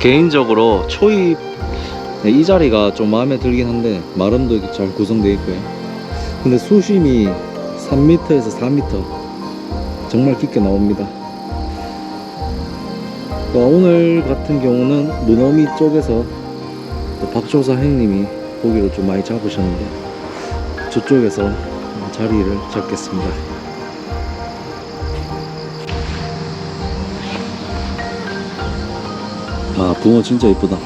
개인적으로 초입 네, 이 자리가 좀 마음에 들긴 한데 마름도 잘 구성되어 있고요. 근데 수심이 3m에서 4m 정말 깊게 나옵니다. 어, 오늘 같은 경우는 문어미 쪽에서 또 박조사 형님이 고기를 좀 많이 잡으셨는데 저쪽에서 자리를 잡겠습니다. 아 붕어 진짜 이쁘다.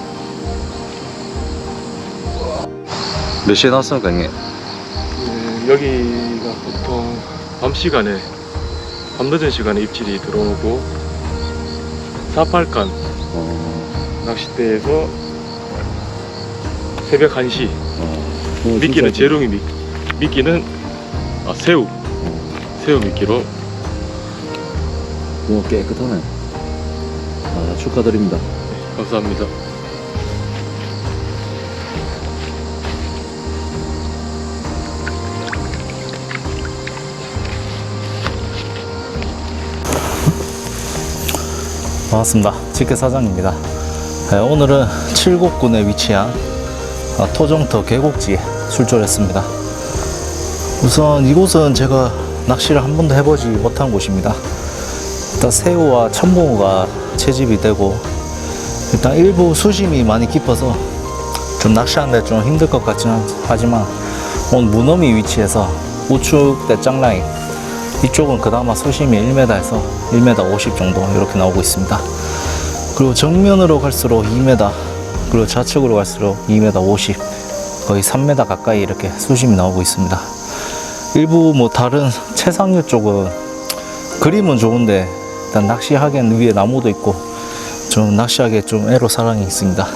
몇 시에 나왔습니까 형님? 음, 여기가 보통 밤 시간에 밤 늦은 시간에 입질이 들어오고 사팔칸 어, 낚싯대에서 새벽 1시 어, 붕어 진짜 미끼는. 재롱이 미, 미끼는 아, 새우 새우 미끼로 붕어 깨끗하네. 아 축하드립니다. 감사합니다 반갑습니다. 직계 사장입니다. 네, 오늘은 칠곡군에 위치한 어, 토종터 계곡지에 출조했습니다. 우선 이곳은 제가 낚시를 한 번도 해보지 못한 곳입니다. 일단 새우와 천봉우가 채집이 되고 일단 일부 수심이 많이 깊어서 좀 낚시하는데 좀 힘들 것 같지는 하지만 오늘 무너미 위치에서 우측 대장 라인 이쪽은 그나마 수심이 1m에서 1m 50 정도 이렇게 나오고 있습니다. 그리고 정면으로 갈수록 2m, 그리고 좌측으로 갈수록 2m 50, 거의 3m 가까이 이렇게 수심이 나오고 있습니다. 일부 뭐 다른 최상류 쪽은 그림은 좋은데 일단 낚시하기엔 위에 나무도 있고 좀 낚시하기에 좀 애로사항이 있습니다.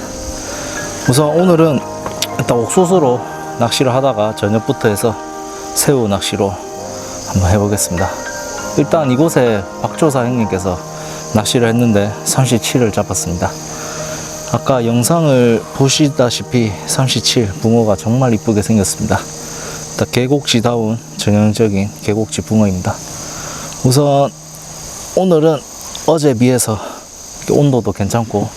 우선 오늘은 일단 옥수수로 낚시를 하다가 저녁부터 해서 새우 낚시로 한번 해보겠습니다. 일단 이곳에 박조사 형님께서 낚시를 했는데 37을 잡았습니다. 아까 영상을 보시다시피 37 붕어가 정말 이쁘게 생겼습니다. 계곡지다운 전형적인 계곡지 붕어입니다. 우선 오늘은 어제 비해서 온도도 괜찮고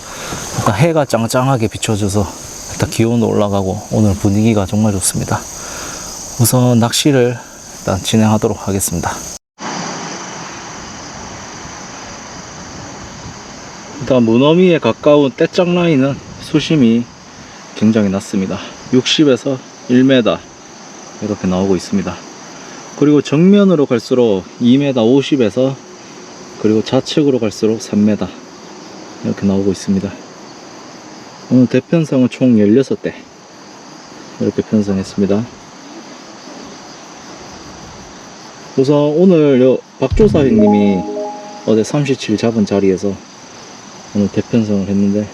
일단 해가 짱짱하게 비춰줘서 일단 기온도 올라가고 오늘 분위기가 정말 좋습니다. 우선 낚시를 일단 진행하도록 하겠습니다. 일단 문어미에 가까운 떼짝 라인은 수심이 굉장히 낮습니다. 60에서 1m 이렇게 나오고 있습니다. 그리고 정면으로 갈수록 2m 50에서 그리고 좌측으로 갈수록 3m 이렇게 나오고 있습니다. 오늘 대편성은 총 16대 이렇게 편성했습니다. 우선 오늘 요 박조사 형님이 어제 37 잡은 자리에서 오늘 대편성을 했는데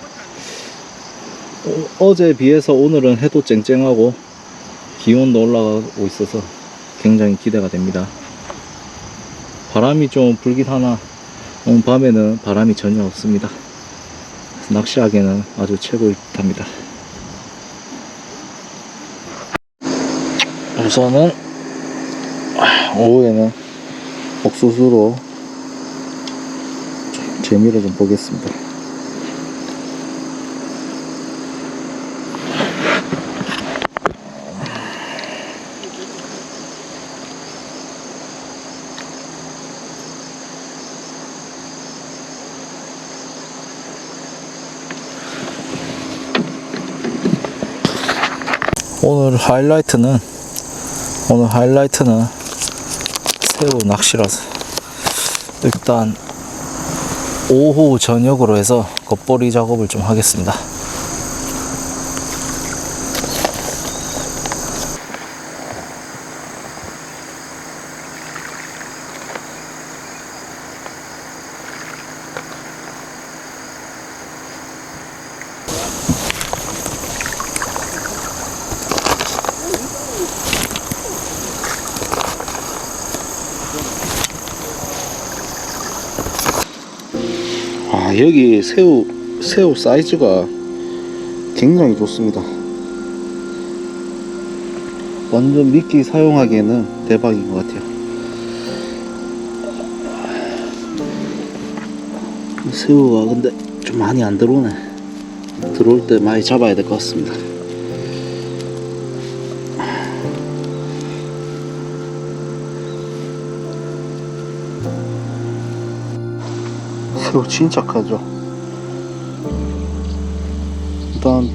어, 제 비해서 오늘은 해도 쨍쨍하고 기온도 올라가고 있어서 굉장히 기대가 됩니다. 바람이 좀 불긴 하나 오늘 밤에는 바람이 전혀 없습니다. 낚시하기에는 아주 최고입니다. 우선은 오후에는 옥수수로 좀 재미를 좀 보겠습니다. 오늘 하이라이트는 오늘 하이라이트는 새우 낚시라서 일단 오후 저녁으로 해서 겉보리 작업을 좀 하겠습니다. 아 여기 새우 새우 사이즈가 굉장히 좋습니다. 완전 미끼 사용하기에는 대박인 것 같아요. 새우가 근데 좀 많이 안 들어오네. 들어올 때 많이 잡아야 될 것 같습니다. 새우 진짜 크죠. 일단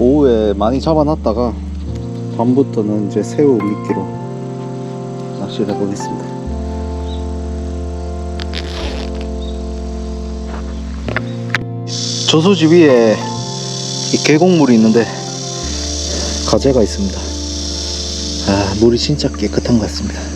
오후에 많이 잡아놨다가 밤부터는 이제 새우 미끼로 낚시를 해보겠습니다. 저수지 위에 이 계곡물이 있는데 가재가 있습니다. 아, 물이 진짜 깨끗한 것 같습니다.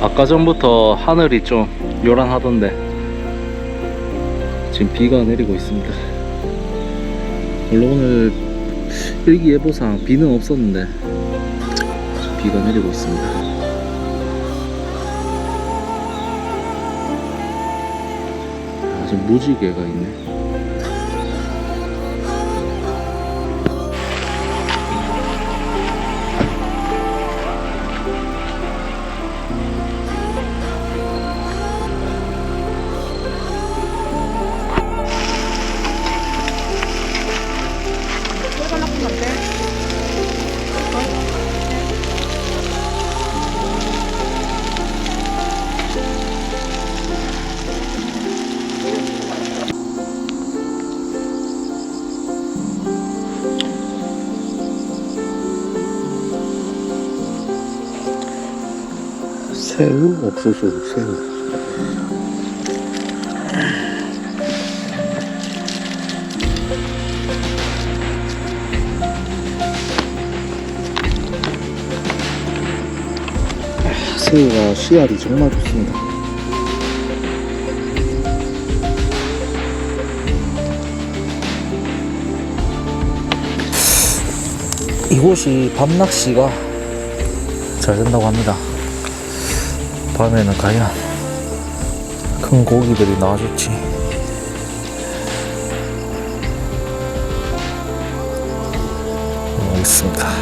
아까 전부터 하늘이 좀 요란하던데 지금 비가 내리고 있습니다. 원래 오늘 일기예보상 비는 없었는데 비가 내리고 있습니다. 아, 지금 무지개가 있네. 새우 없어서 새우. 새우가 씨알이 정말 좋습니다. 이곳이 밤낚시가 잘 된다고 합니다. 밤에는 과연 큰 고기들이 나와줬지. 알겠습니다.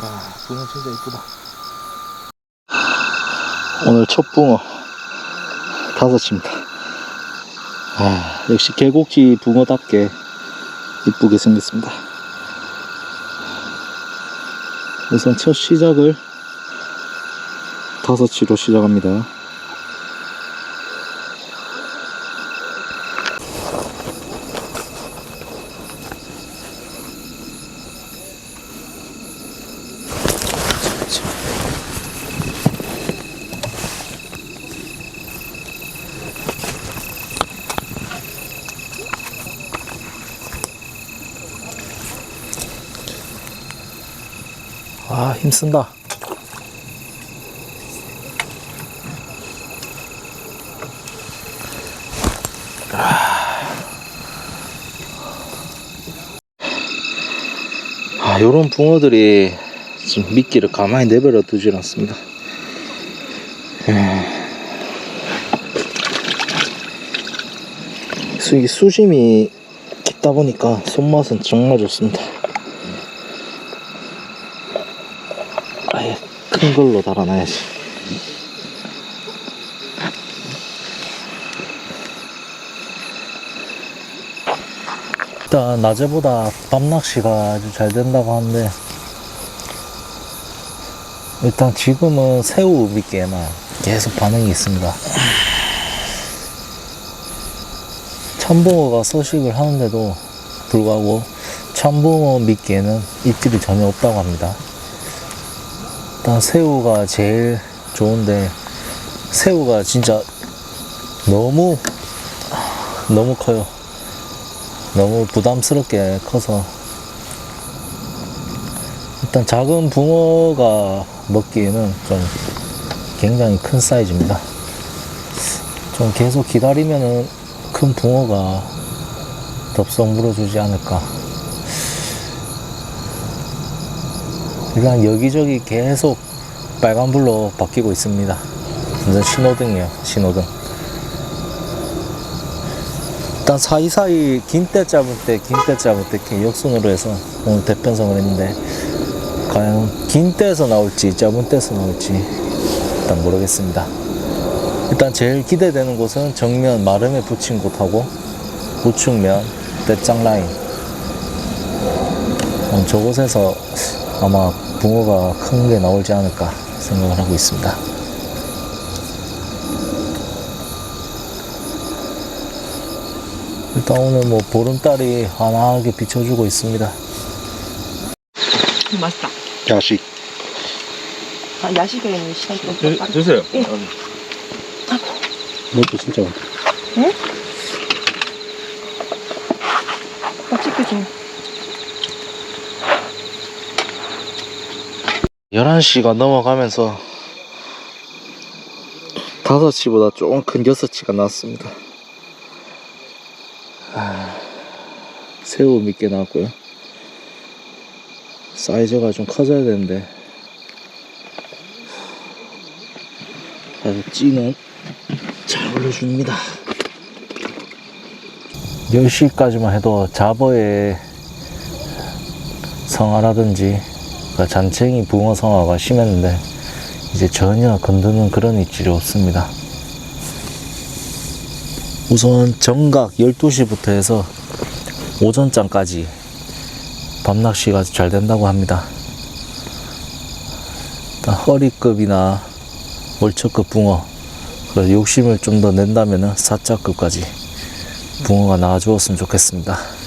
아, 붕어 진짜 이쁘다. 오늘 첫 붕어 다섯입니다. 아, 역시 계곡지 붕어답게 이쁘게 생겼습니다. 우선 첫 시작을 다섯치로 시작합니다. 아, 힘쓴다. 아, 요런 붕어들이 지금 미끼를 가만히 내버려 두질 않습니다. 수, 이게 수심이 깊다 보니까 손맛은 정말 좋습니다. 아예 큰 걸로 달아놔야지. 일단 낮에보다 밤 낚시가 아주 잘 된다고 하는데 일단 지금은 새우 미끼에만 계속 반응이 있습니다. 참붕어가 서식을 하는데도 불구하고 참붕어 미끼에는 입질이 전혀 없다고 합니다. 일단 새우가 제일 좋은데 새우가 진짜 너무 너무 커요. 너무 부담스럽게 커서 일단 작은 붕어가 먹기에는 좀 굉장히 큰 사이즈입니다. 좀 계속 기다리면은 큰 붕어가 덥석 물어주지 않을까. 일단 여기저기 계속 빨간불로 바뀌고 있습니다. 완전 신호등이에요, 신호등. 일단 사이사이 긴 때 잡을 때, 긴 때 잡을 때 이렇게 역순으로 해서 오늘 대편성을 했는데, 과연 긴 때에서 나올지, 짧은 때에서 나올지, 일단 모르겠습니다. 일단 제일 기대되는 곳은 정면 마름에 붙인 곳하고 우측면 떼짱 라인. 음, 저곳에서 아마 붕어가 큰 게 나올지 않을까 생각을 하고 있습니다. 일단 오늘 뭐 보름달이 환하게 비춰주고 있습니다. 맛있다. 야식. 아, 야식에는 시간이 좀 주, 주세요. 예. 이것도 진짜 많다. 나 찍혀줘. 11시가 넘어가면서 5시보다 조금 큰 6시가 나왔습니다. 아, 새우 몇개 나왔고요. 사이즈가 좀 커져야 되는데 아주 찌는 잘 올려줍니다. 10시까지만 해도 자버의 성화라든지 그러니까 잔챙이 붕어 성화가 심했는데 이제 전혀 건드는 그런 입질이 없습니다. 우선 정각 12시부터 해서 오전장까지 밤낚시가 잘 된다고 합니다. 허리급이나 월척급 붕어 그 욕심을 좀 더 낸다면 4자급까지 붕어가 나와주었으면 좋겠습니다.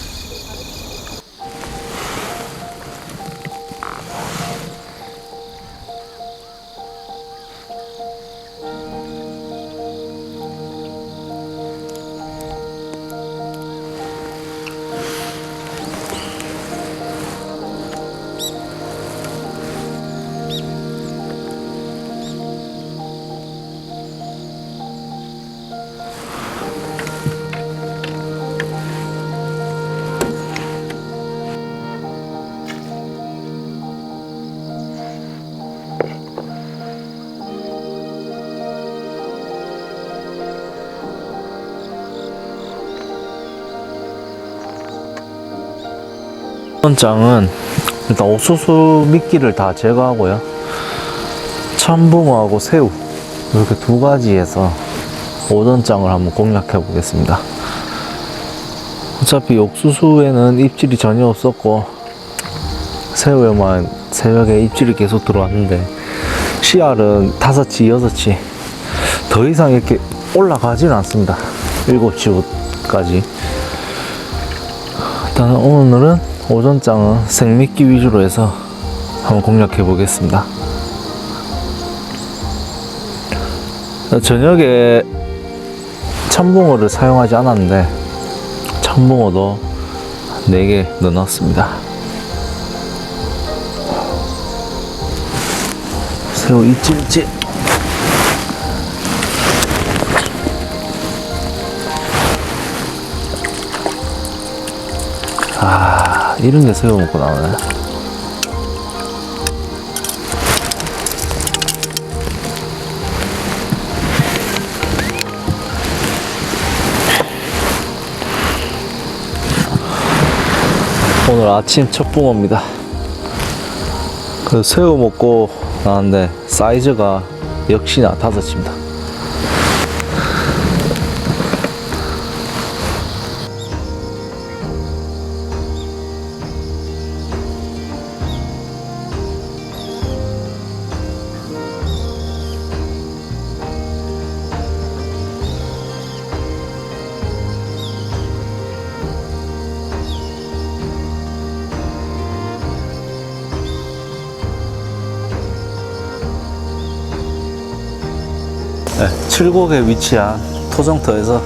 번 장은 일단 옥수수 미끼를 다 제거하고요. 참붕어하고 새우 이렇게 두 가지에서 오전장을 한번 공략해 보겠습니다. 어차피 옥수수에는 입질이 전혀 없었고 새우에만 새벽에 입질이 계속 들어왔는데 씨알은 다섯치 여섯치 더 이상 이렇게 올라가지는 않습니다. 일곱 치까지 일단 오늘은 오전장은 생미끼 위주로 해서 한번 공략해 보겠습니다. 저녁에 참붕어를 사용하지 않았는데 참붕어도 4개 넣어놨습니다. 새우 입질질 아 이런 게 새우 먹고 나오네. 오늘 아침 첫 붕어입니다. 그 새우 먹고 나왔는데 사이즈가 역시나 다섯입니다. 칠곡에 위치한 토정터에서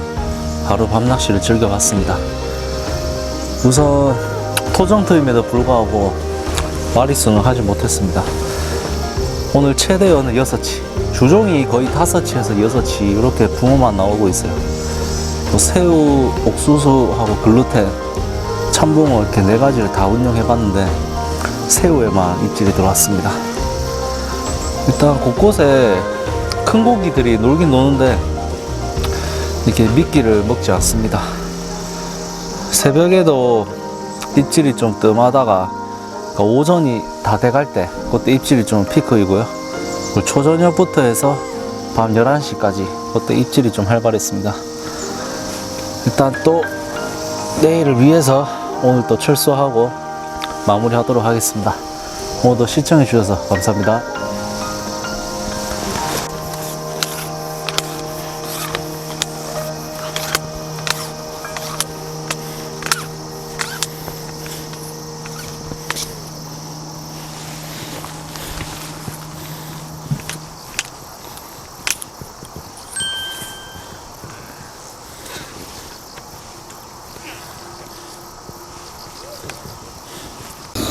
바로 밤낚시를 즐겨봤습니다. 우선 토정터임에도 불구하고 마리수는 하지 못했습니다. 오늘 최대 어는 6치, 주종이 거의 5치에서 6치 이렇게 붕어만 나오고 있어요. 뭐 새우, 옥수수하고 글루텐, 참붕어 이렇게 네 가지를 다 운영해봤는데 새우에만 입질이 들어왔습니다. 일단 곳곳에 큰 고기들이 놀긴 노는데 이렇게 미끼를 먹지 않습니다. 새벽에도 입질이 좀 뜸하다가 그러니까 오전이 다 돼갈 때 그때 입질이 좀 피크이고요. 초저녁부터 해서 밤 11시까지 그때 입질이 좀 활발했습니다. 일단 또 내일을 위해서 오늘 또 철수하고 마무리하도록 하겠습니다. 오늘도 시청해 주셔서 감사합니다.